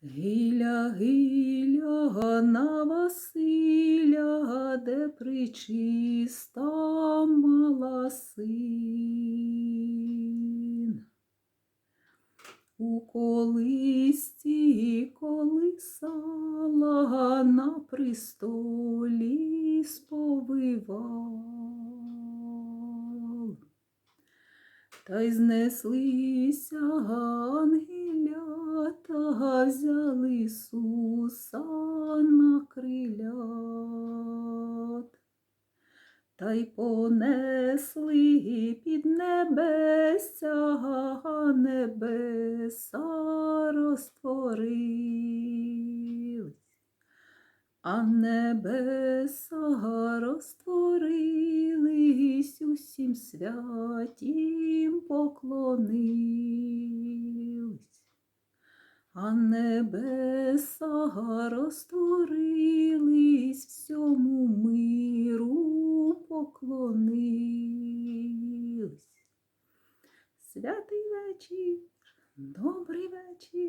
Гиля, гиля, на Василя, де причиста мала син. У колисці колисала на престолі сповивав. Та й знеслися взяли Ісуса на крилят. Та й понесли під небеся, небеса розтворились, а небеса розтворились, усім святім поклонились, а небеса розтворились, всьому миру поклонились. Святий вечір, добрий вечір,